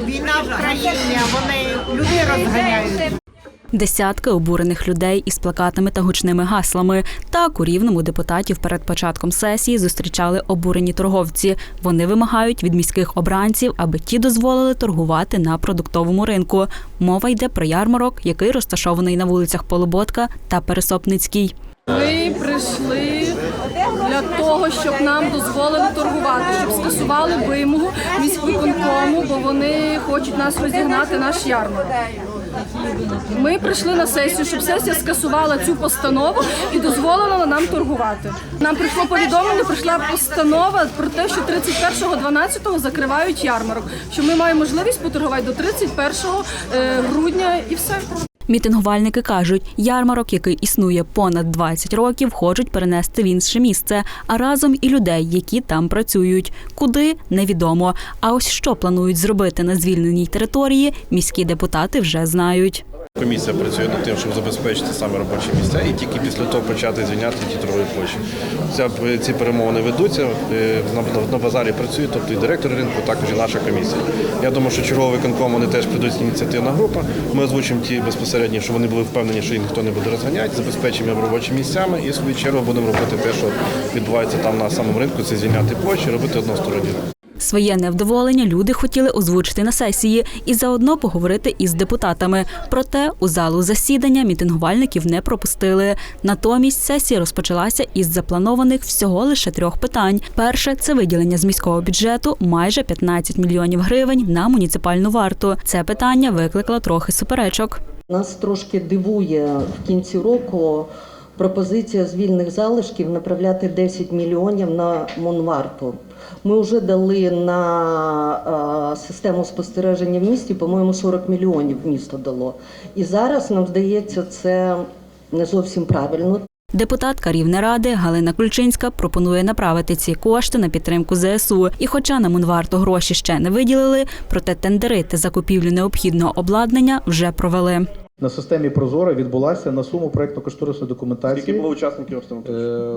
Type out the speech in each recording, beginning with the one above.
Війна в країні, вони людей розганяють. Десятки обурених людей із плакатами та гучними гаслами. Так у рівному депутатів перед початком сесії зустрічали обурені торговці. Вони вимагають від міських обранців, аби ті дозволили торгувати на продуктовому ринку. Мова йде про ярмарок, який розташований на вулицях Полуботка та Пересопницькій. Ми прийшли для того, щоб нам дозволили торгувати, щоб скасували вимогу міськвиконкому, бо вони хочуть нас розігнати наш ярмарок. Ми прийшли на сесію, щоб сесія скасувала цю постанову і дозволила нам торгувати. Нам прийшло повідомлення, прийшла постанова про те, що 31.12 закривають ярмарок. Що ми маємо можливість поторгувати до 31 е, грудня і все. Мітингувальники кажуть, ярмарок, який існує понад 20 років, хочуть перенести в інше місце, а разом і людей, які там працюють. Куди невідомо. А ось що планують зробити на звільненій території, міські депутати вже знають. Комісія працює над тим, щоб забезпечити саме робочі місця, і тільки після того почати звільняти ті торгові площі. Ця, ці перемовини ведуться. е, На, на, базарі працює, тобто і директор ринку, також і наша комісія. Я думаю, що черговий виконком вони теж прийдуть ініціативна група. Ми озвучимо ті безпосередньо, що вони були впевнені, що їх ніхто не буде розганяти, забезпечимо їм робочими місцями і в свою чергу будемо робити те, що відбувається там на самому ринку, це звільняти площі, робити односторонні. Своє невдоволення люди хотіли озвучити на сесії і заодно поговорити із депутатами. Проте у залу засідання мітингувальників не пропустили. Натомість сесія розпочалася із запланованих всього лише трьох питань. Перше це виділення з міського бюджету майже 15 мільйонів гривень на муніципальну варту. Це питання викликало трохи суперечок. Нас трошки дивує в кінці року пропозиція з вільних залишків направляти 10 мільйонів на Монварту. Ми вже дали на е, систему спостереження в місті, по-моєму, 40 мільйонів місто дало. І зараз нам здається, це не зовсім правильно. Депутатка Рівнеради Галина Кульчинська пропонує направити ці кошти на підтримку ЗСУ. І, хоча на Монварту гроші ще не виділили, проте тендери та закупівлю необхідного обладнання вже провели. На системі Прозора відбулася на суму проєктно-кошторисної документації. Скільки було учасників Е,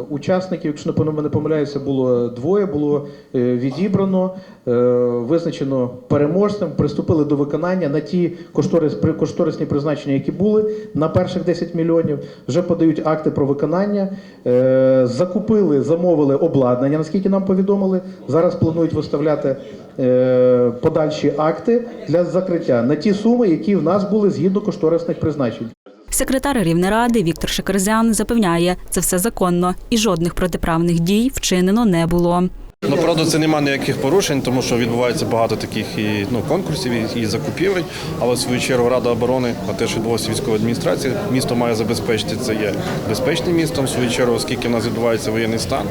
Учасників, якщо не не помиляюся, було двоє. Було е, відібрано, е, визначено переможцем, приступили до виконання на ті кошторис, кошторисні призначення, які були на перших 10 мільйонів. Вже подають акти про виконання. Е, Закупили, замовили обладнання, наскільки нам повідомили. Зараз планують виставляти е, подальші акти для закриття на ті суми, які в нас були згідно кошторисних призначень. Секретар Рівнеради Віктор Шекерзян запевняє, це все законно і жодних протиправних дій вчинено не було. Ну, правда, це немає ніяких порушень, тому що відбувається багато таких і ну, конкурсів і, і закупівель. Але в свою чергу Рада оборони, а теж відбулося військова адміністрація, місто має забезпечити це є безпечним містом. В свою чергу, оскільки в нас відбувається воєнний стан,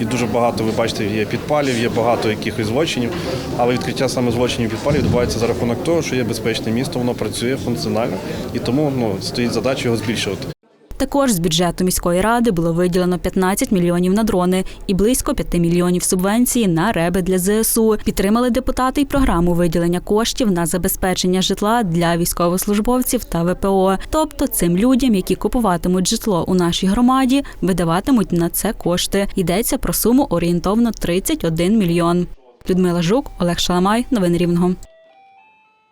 і дуже багато, ви бачите, є підпалів, є багато якихось злочинів. Але відкриття саме злочинів підпалів відбувається за рахунок того, що є безпечне місто, воно працює функціонально і тому ну, стоїть задача його збільшувати. Також з бюджету міської ради було виділено 15 мільйонів на дрони і близько 5 мільйонів субвенції на реби для ЗСУ. Підтримали депутати й програму виділення коштів на забезпечення житла для військовослужбовців та ВПО. Тобто цим людям, які купуватимуть житло у нашій громаді, видаватимуть на це кошти. Йдеться про суму орієнтовно 31 мільйон. Людмила Жук, Олег Шаламай, новини Рівного.